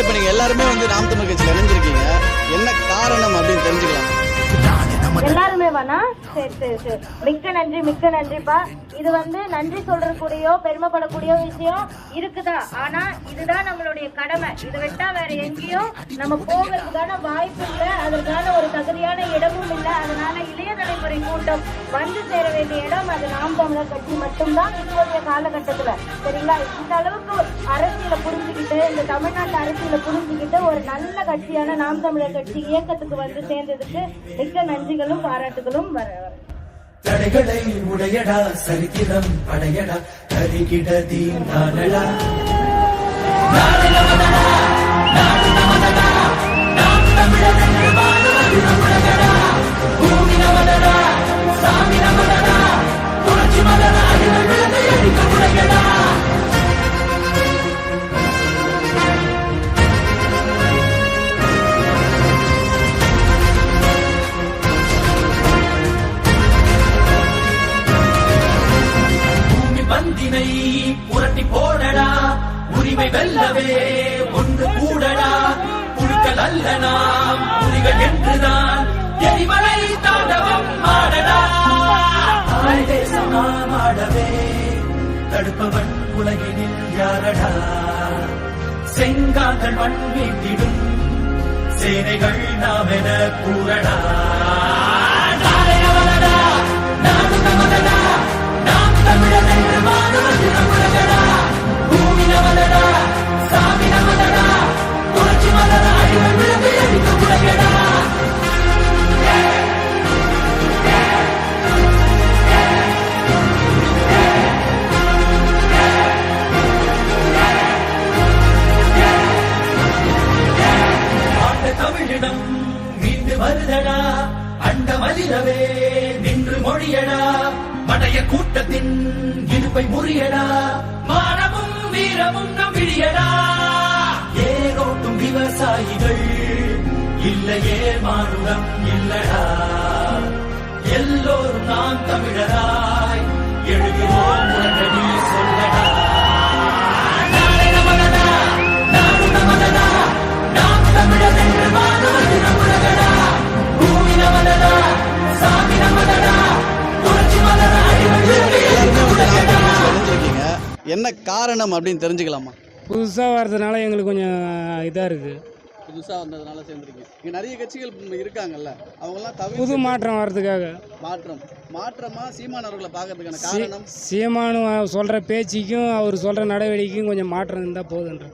இப்போ நீங்கள் எல்லாருமே வந்து நாம் தமிழ் கட்சியில் இணைஞ்சிருக்கீங்க. என்ன காரணம் அப்படின்னு தெரிஞ்சுக்கலாம். எல்லாருமே வேணா? சரி சரி சரி. மிக்க நன்றி மிக்க நன்றிப்பா. இது வந்து நன்றி சொல்றக்கூடியோ பெருமைப்படக்கூடிய விஷயம் இருக்குதா? ஆனா இதுதான் நம்மளுடைய கடமை. இதை விட்டா வேற எங்கேயும் நம்ம போகிறதுக்கான வாய்ப்பு இல்லை. அதற்கான ஒரு தகுதியான இடமும் இல்லை. அதனால இளைய தலைமுறை கூட்டம் வந்து சேர வேண்டிய இடம் அது நாம் தமிழர் கட்சி மட்டும்தான் இப்போதைய காலகட்டத்துல. சரிங்களா? இந்த அளவுக்கு அரசியலை புரிஞ்சுக்கிட்டு இந்த தமிழ்நாட்டு அரசியலை புரிஞ்சுக்கிட்டு ஒரு நல்ல கட்சியான நாம் தமிழர் கட்சி இயக்கத்துக்கு வந்து சேர்ந்ததுக்கு மிக்க நன்றிகளும் பாராட்டுகளும் வர தடைகளை உடையடா சரித்திரம் படையடா கருகிட தீண்டானடா. புரட்டி போடடா உரிமை வெல்லவே ஒன்று கூடடா. புழுக்கள் அல்ல நாம் புலிகள் என்றுதான். எரிமலை தாண்டவம் ஆடடா. தாய் தேசம் நாம் ஆடவே தடுப்பவன் உலகினில் யாரடா? செங்காந்தன் மண் வீட்டிடும் சேனைகள் நாம் என கூறடா. அண்ட நின்று மொழியடா. படைய கூட்டத்தின் இருப்பை முறியடா. மானமும் வீரமும் நம் விழியடா. ஏரோட்டும் விவசாயிகள் இல்லையே மானுடம் இல்லடா. எல்லோரும் நாம் தமிழராய். என்ன காரணம் அப்படின்னு தெரிஞ்சுக்கலாமா? புதுசாக வர்றதுனால எங்களுக்கு கொஞ்சம் இதாக இருக்குது புதுசாக வந்ததுனால சேர்ந்துருக்கீங்க. இங்கே நிறைய கட்சிகள் இருக்காங்கல்ல அவங்கெல்லாம் தவிர புது மாற்றம் வர்றதுக்காக. மாற்றம். மாற்றமா சீமான் அவர்களை பார்க்கறதுக்கான காரணம்? சீமானு சொல்கிற பேச்சுக்கும் அவர் சொல்கிற நடவடிக்கைக்கும் கொஞ்சம் மாற்றம் இருந்தால் போதுன்ற.